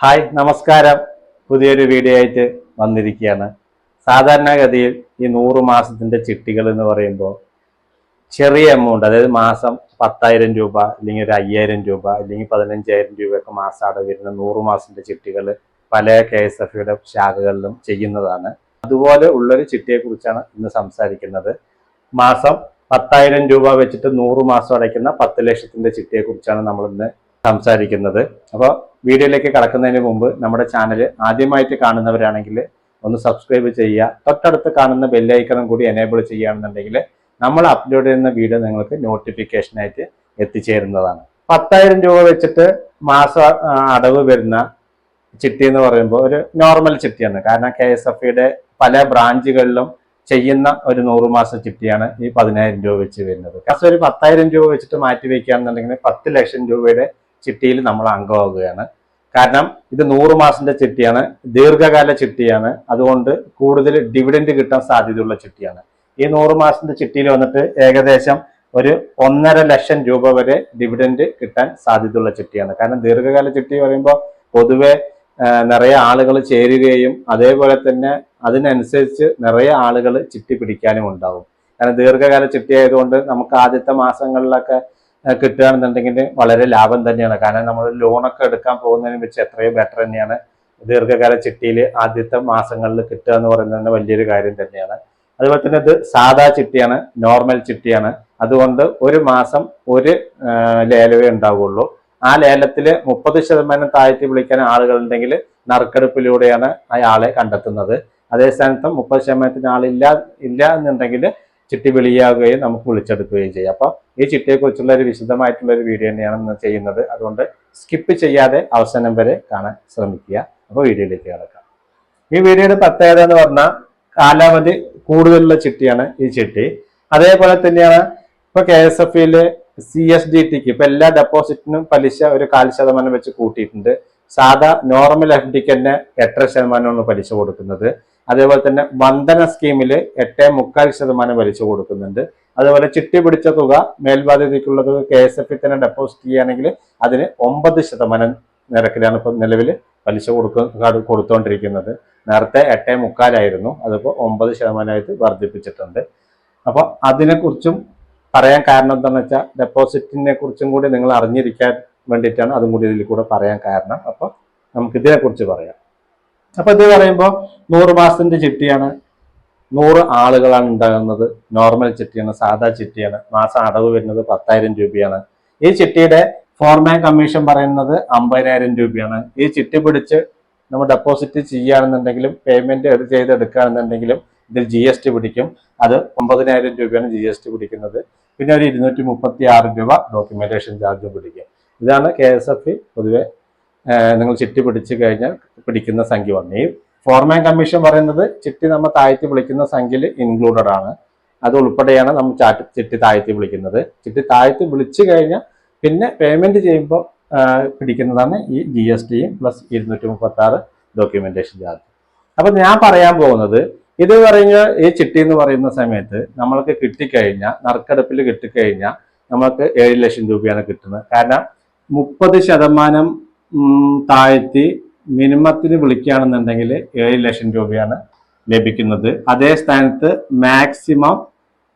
Hi നമസ്കാരം. പുതിയൊരു video ആയിട്ട് വന്നിരിക്കുകയാണ്. സാധാരണഗതിയിൽ ഈ നൂറ് മാസത്തിന്റെ ചിട്ടികൾ എന്ന് പറയുമ്പോൾ ചെറിയ എമൗണ്ട് അതായത് മാസം പത്തായിരം രൂപ അല്ലെങ്കിൽ ഒരു അയ്യായിരം രൂപ അല്ലെങ്കിൽ പതിനഞ്ചായിരം രൂപയൊക്കെ മാസം അടവ് വരുന്ന നൂറ് മാസത്തിന്റെ ചിട്ടികൾ പല കെ എസ് എഫ് യുടെ ശാഖകളിലും ചെയ്യുന്നതാണ്. അതുപോലെ ഉള്ളൊരു ചിട്ടിയെ കുറിച്ചാണ് ഇന്ന് സംസാരിക്കുന്നത്. മാസം പത്തായിരം രൂപ വെച്ചിട്ട് നൂറ് മാസം അടയ്ക്കുന്ന പത്ത് ലക്ഷത്തിന്റെ ചിട്ടിയെക്കുറിച്ചാണ് നമ്മൾ ഇന്ന് സംസാരിക്കുന്നത്. അപ്പോൾ വീഡിയോയിലേക്ക് കടക്കുന്നതിന് മുമ്പ് നമ്മുടെ ചാനൽ ആദ്യമായിട്ട് കാണുന്നവരാണെങ്കിൽ ഒന്ന് സബ്സ്ക്രൈബ് ചെയ്യുക. തൊട്ടടുത്ത് കാണുന്ന ബെല്ലൈക്കണം കൂടി എനേബിൾ ചെയ്യുകയാണെന്നുണ്ടെങ്കിൽ നമ്മൾ അപ്ലോഡ് ചെയ്യുന്ന വീഡിയോ നിങ്ങൾക്ക് നോട്ടിഫിക്കേഷനായിട്ട് എത്തിച്ചേരുന്നതാണ്. പത്തായിരം രൂപ വെച്ചിട്ട് മാസ അടവ് വരുന്ന ചിട്ടി എന്ന് പറയുമ്പോൾ ഒരു നോർമൽ ചിട്ടിയാണ്. കാരണം കെ എസ് എഫ് ഇയുടെ പല ബ്രാഞ്ചുകളിലും ചെയ്യുന്ന ഒരു നൂറ് മാസ ചിട്ടിയാണ് ഈ പതിനായിരം രൂപ വെച്ച് വരുന്നത്. കാരണം ഒരു പത്തായിരം രൂപ വെച്ചിട്ട് മാറ്റി വയ്ക്കുകയാണെന്നുണ്ടെങ്കിൽ പത്ത് ലക്ഷം രൂപയുടെ ചിട്ടിയിൽ നമ്മൾ അംഗമാകുകയാണ്. കാരണം ഇത് നൂറ് മാസത്തിന്റെ ചിട്ടിയാണ് ദീർഘകാല ചിട്ടിയാണ്. അതുകൊണ്ട് കൂടുതൽ ഡിവിഡൻഡ് കിട്ടാൻ സാധ്യതയുള്ള ചിട്ടിയാണ്. ഈ നൂറ് മാസത്തിന്റെ ചിട്ടിയിൽ വന്നിട്ട് ഏകദേശം ഒരു ഒന്നര ലക്ഷം രൂപ വരെ ഡിവിഡൻഡ് കിട്ടാൻ സാധ്യതയുള്ള ചിട്ടിയാണ്. കാരണം ദീർഘകാല ചിട്ടി പറയുമ്പോൾ പൊതുവെ നിറയെ ആളുകൾ ചേരുകയും അതേപോലെ തന്നെ അതിനനുസരിച്ച് നിറയെ ആളുകൾ ചിട്ടി പിടിക്കാനും ഉണ്ടാവും. കാരണം ദീർഘകാല ചിട്ടി ആയതുകൊണ്ട് നമുക്ക് ആദ്യത്തെ മാസങ്ങളിലൊക്കെ കിട്ടുകയാണെന്നുണ്ടെങ്കിൽ വളരെ ലാഭം തന്നെയാണ്. കാരണം നമ്മൾ ലോണൊക്കെ എടുക്കാൻ പോകുന്നതിന് വെച്ച് എത്രയോ ബെറ്റർ തന്നെയാണ്. ദീർഘകാല ചിട്ടിയിൽ ആദ്യത്തെ മാസങ്ങളിൽ കിട്ടുക എന്ന് പറയുന്നത് തന്നെ വലിയൊരു കാര്യം തന്നെയാണ്. അതുപോലെ തന്നെ ഇത് സാധാ ചിട്ടിയാണ് നോർമൽ ചിട്ടിയാണ്. അതുകൊണ്ട് ഒരു മാസം ഒരു ലേലവേ ഉണ്ടാവുള്ളൂ ആ ലേലത്തിൽ മുപ്പത് ശതമാനം താഴ്ത്തി വിളിക്കാൻ ആളുകളുണ്ടെങ്കിൽ നറുക്കെടുപ്പിലൂടെയാണ് അയാളെ കണ്ടെത്തുന്നത്. അതേ സ്ഥാനത്ത് മുപ്പത് ശതമാനത്തിന് ആളില്ല ഇല്ല എന്നുണ്ടെങ്കിൽ ചിട്ടി വെളിയാകുകയും നമുക്ക് വിളിച്ചെടുക്കുകയും ചെയ്യാം. അപ്പോൾ ഈ ചിട്ടിയെക്കുറിച്ചുള്ള ഒരു വിശദമായിട്ടുള്ള ഒരു വീഡിയോ തന്നെയാണ് ചെയ്യുന്നത്. അതുകൊണ്ട് സ്കിപ്പ് ചെയ്യാതെ അവസാനം വരെ കാണാൻ ശ്രമിക്കുക. അപ്പോൾ വീഡിയോയിലേക്ക് കിടക്കാം. ഈ വീഡിയോയുടെ പ്രത്യേകത എന്ന് പറഞ്ഞാൽ കാലാവധി കൂടുതലുള്ള ചിട്ടിയാണ് ഈ ചിട്ടി. അതേപോലെ തന്നെയാണ് ഇപ്പൊ കെ എസ് എഫ് യിൽ സി എസ് ഡി ടിക്ക് ഇപ്പൊ എല്ലാ ഡെപ്പോസിറ്റിനും പലിശ ഒരു കാൽ ശതമാനം വെച്ച് കൂട്ടിയിട്ടുണ്ട്. സാധാ നോർമൽ എഫ് ഡിക്ക് തന്നെ എട്ടര ശതമാനമാണ് പലിശ കൊടുക്കുന്നത്. അതേപോലെ തന്നെ വന്ദന സ്കീമിൽ എട്ടേ മുക്കാൽ ശതമാനം വലിച്ചു കൊടുക്കുന്നുണ്ട്. അതുപോലെ ചിട്ടി പിടിച്ച തുക മേൽബാധ്യതയ്ക്കുള്ള തുക കെ എസ് എഫ് തന്നെ ഡെപ്പോസിറ്റ് ചെയ്യുകയാണെങ്കിൽ അതിന് ഒമ്പത് ശതമാനം നിരക്കിലാണ് ഇപ്പം നിലവിൽ പലിശ കൊടുക്ക കൊടുത്തുകൊണ്ടിരിക്കുന്നത് നേരത്തെ എട്ടേ മുക്കാലായിരുന്നു അതിപ്പോൾ ഒമ്പത് ശതമാനമായിട്ട് വർദ്ധിപ്പിച്ചിട്ടുണ്ട്. അപ്പോൾ അതിനെക്കുറിച്ചും പറയാൻ കാരണം എന്താണെന്ന് വെച്ചാൽ ഡെപ്പോസിറ്റിനെ കുറിച്ചും കൂടി നിങ്ങൾ അറിഞ്ഞിരിക്കാൻ വേണ്ടിയിട്ടാണ് അതും കൂടി ഇതിൽ കൂടെ പറയാൻ കാരണം. അപ്പോൾ നമുക്ക് ഇതിനെക്കുറിച്ച് പറയാം. അപ്പോൾ ഇത് പറയുമ്പോൾ നൂറ് മാസത്തിന്റെ ചിട്ടിയാണ്. നൂറ് ആളുകളാണ് ഉണ്ടാകുന്നത്. നോർമൽ ചിട്ടിയാണ് സാധാ ചിട്ടിയാണ്. മാസം അടവ് വരുന്നത് പത്തായിരം രൂപയാണ്. ഈ ചിട്ടിയുടെ ഫോർമാൻ കമ്മീഷൻ പറയുന്നത് അമ്പതിനായിരം രൂപയാണ്. ഈ ചിട്ടി പിടിച്ച് നമ്മൾ ഡെപ്പോസിറ്റ് ചെയ്യുകയാണെന്നുണ്ടെങ്കിലും പേയ്മെന്റ് ചെയ്തെടുക്കുകയാണെന്നുണ്ടെങ്കിലും ഇതിൽ ജി എസ് ടി പിടിക്കും. അത് ഒമ്പതിനായിരം രൂപയാണ് ജി എസ് ടി പിടിക്കുന്നത്. പിന്നെ ഒരു ഇരുന്നൂറ്റി മുപ്പത്തി ആറ് രൂപ ഡോക്യുമെന്റേഷൻ ചാർജും പിടിക്കും. ഇതാണ് കെ എസ് എഫ് പൊതുവെ നിങ്ങൾ ചിട്ടി പിടിച്ചു കഴിഞ്ഞാൽ പിടിക്കുന്ന സംഖ്യ വന്നു. ഈ ഫോർമാൻ കമ്മീഷൻ പറയുന്നത് ചിട്ടി നമ്മൾ താഴ്ത്തി വിളിക്കുന്ന സംഖ്യയിൽ ഇൻക്ലൂഡഡ് ആണ്. അത് ഉൾപ്പെടെയാണ് നമ്മൾ ചാറ്റ് ചിട്ടി താഴ്ത്തി വിളിക്കുന്നത്. ചിട്ടി താഴ്ത്തി വിളിച്ചു കഴിഞ്ഞാൽ പിന്നെ പേയ്മെന്റ് ചെയ്യുമ്പോൾ പിടിക്കുന്നതാണ് ഈ ജി എസ് ടിയും പ്ലസ് ഇരുന്നൂറ്റി മുപ്പത്തി ആറ് ഡോക്യുമെന്റേഷൻ ചാർജ് അപ്പൊ ഞാൻ പറയാൻ പോകുന്നത് ഇത് പറഞ്ഞ ഈ ചിട്ടി എന്ന് പറയുന്ന സമയത്ത് നമ്മൾക്ക് കിട്ടിക്കഴിഞ്ഞാൽ നറുക്കെടുപ്പിൽ കിട്ടിക്കഴിഞ്ഞാൽ നമുക്ക് ഏഴ് ലക്ഷം രൂപയാണ് കിട്ടുന്നത്. കാരണം മുപ്പത് ശതമാനം താഴ്ത്തി മിനിമത്തിന് വിളിക്കുകയാണെന്നുണ്ടെങ്കിൽ ഏഴ് ലക്ഷം രൂപയാണ് ലഭിക്കുന്നത്. അതേ സ്ഥാനത്ത് മാക്സിമം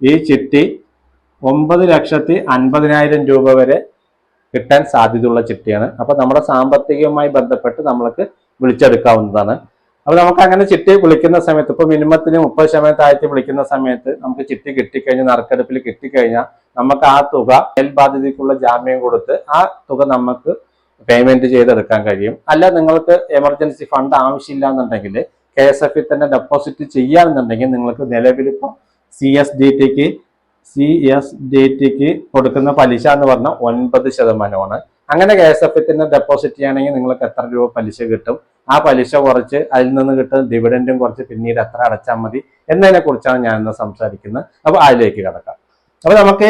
ഈ ചിട്ടി ഒമ്പത് ലക്ഷത്തി അൻപതിനായിരം രൂപ വരെ കിട്ടാൻ സാധ്യതയുള്ള ചിട്ടിയാണ്. അപ്പൊ നമ്മുടെ സാമ്പത്തികവുമായി ബന്ധപ്പെട്ട് നമ്മൾക്ക് വിളിച്ചെടുക്കാവുന്നതാണ്. അപ്പൊ നമുക്ക് അങ്ങനെ ചിട്ടി വിളിക്കുന്ന സമയത്ത് ഇപ്പൊ മിനിമത്തിന് മുപ്പത് ശതമാനം താഴ്ത്തി വിളിക്കുന്ന സമയത്ത് നമുക്ക് ചിട്ടി കിട്ടിക്കഴിഞ്ഞാൽ നറുക്കെടുപ്പിൽ കിട്ടിക്കഴിഞ്ഞാൽ നമുക്ക് ആ തുക മേൽബാധ്യതയ്ക്കുള്ള ജാമ്യം കൊടുത്ത് ആ തുക നമുക്ക് പേയ്മെന്റ് ചെയ്തെടുക്കാൻ കഴിയും. അല്ല നിങ്ങൾക്ക് എമർജൻസി ഫണ്ട് ആവശ്യമില്ല എന്നുണ്ടെങ്കിൽ കെ എസ് എഫിൽ തന്നെ ഡെപ്പോസിറ്റ് ചെയ്യാന്നുണ്ടെങ്കിൽ നിങ്ങൾക്ക് നിലവിൽ ഇപ്പോൾ സി എസ് ഡി ടിക്ക് സി എസ് ഡി ടിക്ക് കൊടുക്കുന്ന പലിശ എന്ന് പറഞ്ഞാൽ ഒൻപത് ശതമാനമാണ്. അങ്ങനെ കെ എസ് എഫിൽ തന്നെ ഡെപ്പോസിറ്റ് ചെയ്യുകയാണെങ്കിൽ നിങ്ങൾക്ക് എത്ര രൂപ പലിശ കിട്ടും? ആ പലിശ കുറച്ച് അതിൽ നിന്ന് കിട്ടുന്ന ഡിവിഡന്റും കുറച്ച് പിന്നീട് എത്ര അടച്ചാൽ മതി? എന്നതിനെ കുറിച്ചാണ് ഞാൻ ഇന്ന് സംസാരിക്കുന്നത്. അപ്പോൾ അതിലേക്ക് കിടക്കാം. അപ്പൊ നമുക്ക്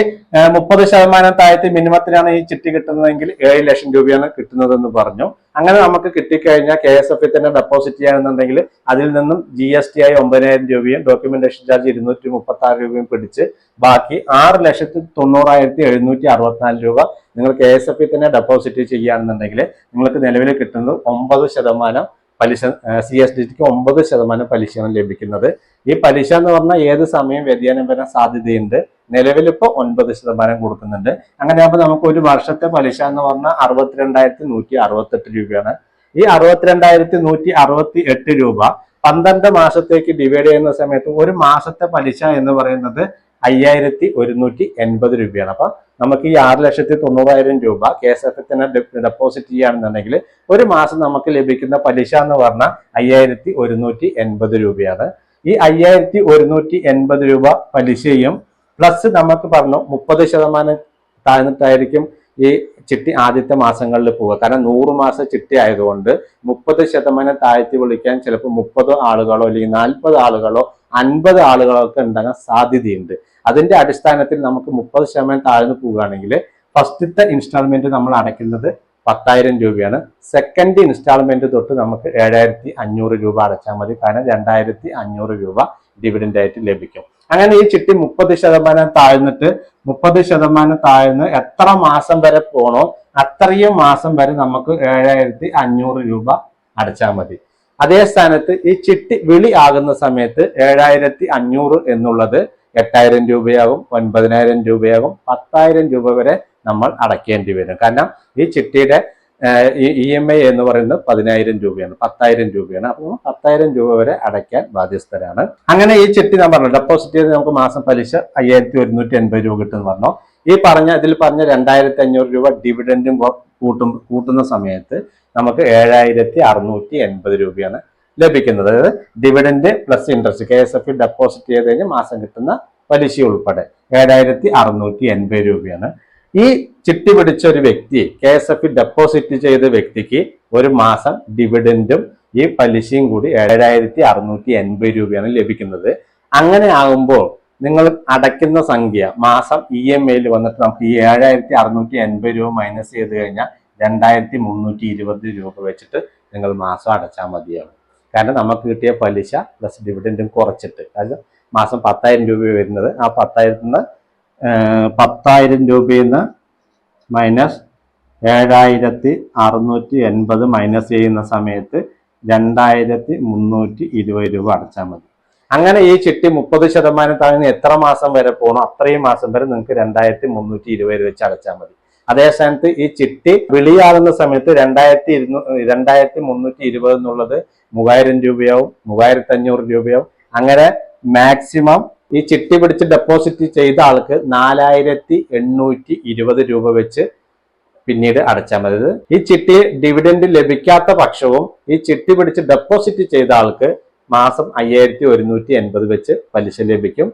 മുപ്പത് ശതമാനം താഴത്തെ മിനിമത്തിനാണ് ഈ ചിട്ടി കിട്ടുന്നതെങ്കിൽ ഏഴ് ലക്ഷം രൂപയാണ് കിട്ടുന്നതെന്ന് പറഞ്ഞു. അങ്ങനെ നമുക്ക് കിട്ടിക്കഴിഞ്ഞാൽ കെ എസ് എഫ് തന്നെ ഡെപ്പോസിറ്റ് ചെയ്യുകയാണെന്നുണ്ടെങ്കിൽ അതിൽ നിന്നും ജി എസ് ടി ആയി ഒമ്പതിനായിരം രൂപയും ഡോക്യുമെന്റേഷൻ ചാർജ് ഇരുന്നൂറ്റി മുപ്പത്തി ആറ് രൂപയും പിടിച്ച് ബാക്കി ആറ് ലക്ഷത്തി തൊണ്ണൂറായിരത്തി എഴുന്നൂറ്റി അറുപത്തിനാല് രൂപ നിങ്ങൾ കെ എസ് എഫ് തന്നെ ഡെപ്പോസിറ്റ് ചെയ്യുകയാണെന്നുണ്ടെങ്കിൽ നിങ്ങൾക്ക് നിലവിൽ കിട്ടുന്നത് ഒമ്പത് ശതമാനം പലിശ സി എസ് ഡി ടിക്ക് ഒമ്പത് ശതമാനം പലിശയാണ് ലഭിക്കുന്നത്. ഈ പലിശ എന്ന് പറഞ്ഞാൽ ഏത് സമയം വ്യതിയാനം വരാൻ സാധ്യതയുണ്ട്? നിലവിൽ ഇപ്പോൾ ഒൻപത് ശതമാനം കൊടുക്കുന്നുണ്ട്. അങ്ങനെ ആകുമ്പോൾ നമുക്ക് ഒരു വർഷത്തെ പലിശ എന്ന് പറഞ്ഞാൽ അറുപത്തിരണ്ടായിരത്തി നൂറ്റി അറുപത്തെട്ട് രൂപയാണ്. ഈ അറുപത്തിരണ്ടായിരത്തി നൂറ്റി അറുപത്തി എട്ട് രൂപ പന്ത്രണ്ട് മാസത്തേക്ക് ഡിവൈഡ് ചെയ്യുന്ന സമയത്ത് ഒരു മാസത്തെ പലിശ എന്ന് പറയുന്നത് അയ്യായിരത്തി ഒരുന്നൂറ്റി എൺപത് രൂപയാണ്. അപ്പൊ നമുക്ക് ഈ ആറ് ലക്ഷത്തി തൊണ്ണൂറായിരം രൂപ കെ എസ് എഫ് തന്നെ ഡെപ്പോസിറ്റ് ചെയ്യുകയാണെന്നുണ്ടെങ്കിൽ ഒരു മാസം നമുക്ക് ലഭിക്കുന്ന പലിശ എന്ന് പറഞ്ഞാൽ അയ്യായിരത്തി ഒരുന്നൂറ്റി എൺപത് രൂപയാണ്. ഈ അയ്യായിരത്തി ഒരുന്നൂറ്റി എൺപത് രൂപ പലിശയും പ്ലസ് നമുക്ക് പറഞ്ഞു മുപ്പത് ശതമാനം താഴ്ന്നിട്ടായിരിക്കും ഈ ചിട്ടി ആദ്യത്തെ മാസങ്ങളിൽ പോവുക. കാരണം നൂറ് മാസം ചിട്ടി ആയതുകൊണ്ട് മുപ്പത് ശതമാനം താഴ്ത്തി വിളിക്കാൻ ചിലപ്പോൾ മുപ്പത് ആളുകളോ അല്ലെങ്കിൽ നാൽപ്പത് ആളുകളോ അൻപത് ആളുകളോ ഒക്കെ ഉണ്ടാകാൻ സാധ്യതയുണ്ട്. അതിന്റെ അടിസ്ഥാനത്തിൽ നമുക്ക് മുപ്പത് ശതമാനം താഴ്ന്നു പോവുകയാണെങ്കിൽ ഫസ്റ്റത്തെ ഇൻസ്റ്റാൾമെന്റ് നമ്മൾ അടയ്ക്കുന്നത് പത്തായിരം രൂപയാണ്. സെക്കൻഡ് ഇൻസ്റ്റാൾമെന്റ് തൊട്ട് നമുക്ക് ഏഴായിരത്തി അഞ്ഞൂറ് രൂപ അടച്ചാൽ മതി. കാരണം രണ്ടായിരത്തി അഞ്ഞൂറ് രൂപ ഡിവിഡൻഡ് ആയിട്ട് ലഭിക്കും. അങ്ങനെ ഈ ചിട്ടി മുപ്പത് ശതമാനം താഴ്ന്നിട്ട് മുപ്പത് ശതമാനം താഴ്ന്ന് എത്ര മാസം വരെ പോണോ അത്രയും മാസം വരെ നമുക്ക് ഏഴായിരത്തി അഞ്ഞൂറ് രൂപ അടച്ചാൽ മതി. അതേ സ്ഥാനത്ത് ഈ ചിട്ടി വിളി ആകുന്ന സമയത്ത് ഏഴായിരത്തി അഞ്ഞൂറ് എന്നുള്ളത് എട്ടായിരം രൂപയാകും ഒൻപതിനായിരം രൂപയാകും പത്തായിരം രൂപ വരെ നമ്മൾ അടയ്ക്കേണ്ടി വരും. കാരണം ഈ ചിട്ടിയുടെ ഇ എം ഐ എന്ന് പറയുന്നത് പതിനായിരം രൂപയാണ് പത്തായിരം രൂപയാണ്. അപ്പോൾ പത്തായിരം രൂപ വരെ അടയ്ക്കാൻ ബാധ്യസ്ഥരാണ്. അങ്ങനെ ഈ ചിട്ടി ഞാൻ പറഞ്ഞു ഡെപ്പോസിറ്റ് ചെയ്ത് നമുക്ക് മാസം പലിശ അയ്യായിരത്തി ഒരുന്നൂറ്റി എൺപത് രൂപ കിട്ടുമെന്ന് പറഞ്ഞു. ഈ പറഞ്ഞ ഇതിൽ പറഞ്ഞ രണ്ടായിരത്തി അഞ്ഞൂറ് രൂപ ഡിവിഡൻഡും കൂട്ടും കൂട്ടുന്ന സമയത്ത് നമുക്ക് ഏഴായിരത്തി അറുന്നൂറ്റി എൺപത് രൂപയാണ് ലഭിക്കുന്നത്. അതായത് dividend plus interest K S F deposit ചെയ്ത് കഴിഞ്ഞ് മാസം കിട്ടുന്ന പലിശ ഉൾപ്പെടെ ഏഴായിരത്തി അറുന്നൂറ്റി എൺപത് രൂപയാണ് ഈ ചിട്ടി പിടിച്ച ഒരു വ്യക്തി കെ എസ് എഫ് ഡെപ്പോസിറ്റ് ചെയ്ത വ്യക്തിക്ക് ഒരു മാസം ഡിവിഡൻഡും ഈ പലിശയും കൂടി ഏഴായിരത്തി അറുന്നൂറ്റി എൺപത് രൂപയാണ് ലഭിക്കുന്നത്. അങ്ങനെ ആകുമ്പോൾ നിങ്ങൾ അടയ്ക്കുന്ന സംഖ്യ മാസം ഇ എം ഐയിൽ വന്നിട്ട് നമുക്ക് ഈ ഏഴായിരത്തി അറുന്നൂറ്റി എൺപത് രൂപ മൈനസ് ചെയ്ത് കഴിഞ്ഞാൽ രണ്ടായിരത്തി മുന്നൂറ്റി ഇരുപത് രൂപ വെച്ചിട്ട് നിങ്ങൾ മാസം അടച്ചാൽ മതിയാവും. കാരണം നമുക്ക് കിട്ടിയ പലിശ പ്ലസ് ഡിവിഡൻഡും കുറച്ചിട്ട്. അതായത് മാസം പത്തായിരം രൂപ വരുന്നത്. ആ പത്തായിരത്തിൽ നിന്ന് പത്തായിരം രൂപയിൽ നിന്ന് മൈനസ് ഏഴായിരത്തി അറുന്നൂറ്റി എൺപത് മൈനസ് ചെയ്യുന്ന സമയത്ത് രണ്ടായിരത്തി മുന്നൂറ്റി ഇരുപത് രൂപ അടച്ചാൽ മതി. അങ്ങനെ ഈ ചിട്ടി മുപ്പത് ശതമാനം താഴ്ന്ന് എത്ര മാസം വരെ പോകണോ അത്രയും മാസം വരെ നിങ്ങൾക്ക് രണ്ടായിരത്തി മുന്നൂറ്റി ഇരുപത് രൂപ വെച്ച് അടച്ചാൽ മതി. അതേ സ്ഥാനത്ത് ഈ ചിട്ടി വിളിയാകുന്ന സമയത്ത് രണ്ടായിരത്തി ഇരുന്നൂ രണ്ടായിരത്തി മുന്നൂറ്റി ഇരുപത് എന്നുള്ളത് മൂവായിരം രൂപയാവും മൂവായിരത്തി അഞ്ഞൂറ് രൂപയാവും. അങ്ങനെ മാക്സിമം ഈ ചിട്ടി പിടിച്ച് ഡെപ്പോസിറ്റ് ചെയ്ത ആൾക്ക് നാലായിരത്തി എണ്ണൂറ്റി ഇരുപത് രൂപ വെച്ച് പിന്നീട് അടച്ചാൽ മതി. ഈ ചിട്ടി ഡിവിഡൻഡ് ലഭിക്കാത്ത പക്ഷവും ഈ ചിട്ടി പിടിച്ച് ഡെപ്പോസിറ്റ് ചെയ്ത ആൾക്ക് മാസം അയ്യായിരത്തി ഒരുന്നൂറ്റി എൺപത് വെച്ച് പലിശ ലഭിക്കും.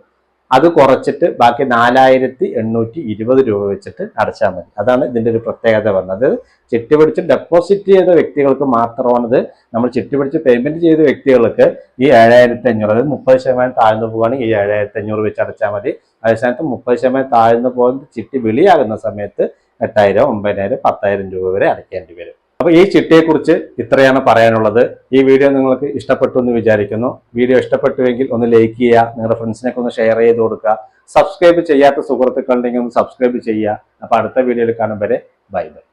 അത് കുറച്ചിട്ട് ബാക്കി നാലായിരത്തി എണ്ണൂറ്റി ഇരുപത് രൂപ വെച്ചിട്ട് അടച്ചാൽ മതി. അതാണ് ഇതിന്റെ ഒരു പ്രത്യേകത പറഞ്ഞത്. ചിട്ടി പിടിച്ച് ഡെപ്പോസിറ്റ് ചെയ്ത വ്യക്തികൾക്ക് മാത്രമാണിത്. നമ്മൾ ചിട്ടി പിടിച്ച് പേയ്മെന്റ് ചെയ്ത വ്യക്തികൾക്ക് ഈ ഏഴായിരത്തി അഞ്ഞൂറ് അതായത് മുപ്പത് ശതമാനം താഴ്ന്നു പോവുകയാണെങ്കിൽ ഈ ഏഴായിരത്തി അഞ്ഞൂറ് വെച്ച് അടച്ചാൽ മതി. അതേസമയത്ത് മുപ്പത് ശതമാനം താഴ്ന്നു പോകുന്ന ചിട്ടി വിളിയാകുന്ന സമയത്ത് എട്ടായിരം ഒമ്പതിനായിരം പത്തായിരം രൂപ വരെ അടയ്ക്കേണ്ടി വരും. അപ്പൊ ഈ ചിട്ടിയെക്കുറിച്ച് ഇത്രയാണ് പറയാനുള്ളത്. ഈ വീഡിയോ നിങ്ങൾക്ക് ഇഷ്ടപ്പെട്ടു എന്ന് വിചാരിക്കുന്നു. വീഡിയോ ഇഷ്ടപ്പെട്ടുവെങ്കിൽ ഒന്ന് ലൈക്ക് ചെയ്യുക നിങ്ങളുടെ ഫ്രണ്ട്സിനൊക്കെ ഒന്ന് ഷെയർ ചെയ്ത് കൊടുക്കുക. സബ്സ്ക്രൈബ് ചെയ്യാത്ത സുഹൃത്തുക്കളുണ്ടെങ്കിൽ ഒന്ന് സബ്സ്ക്രൈബ് ചെയ്യുക. അപ്പൊ അടുത്ത വീഡിയോയിൽ കാണും വരെ. Bye bye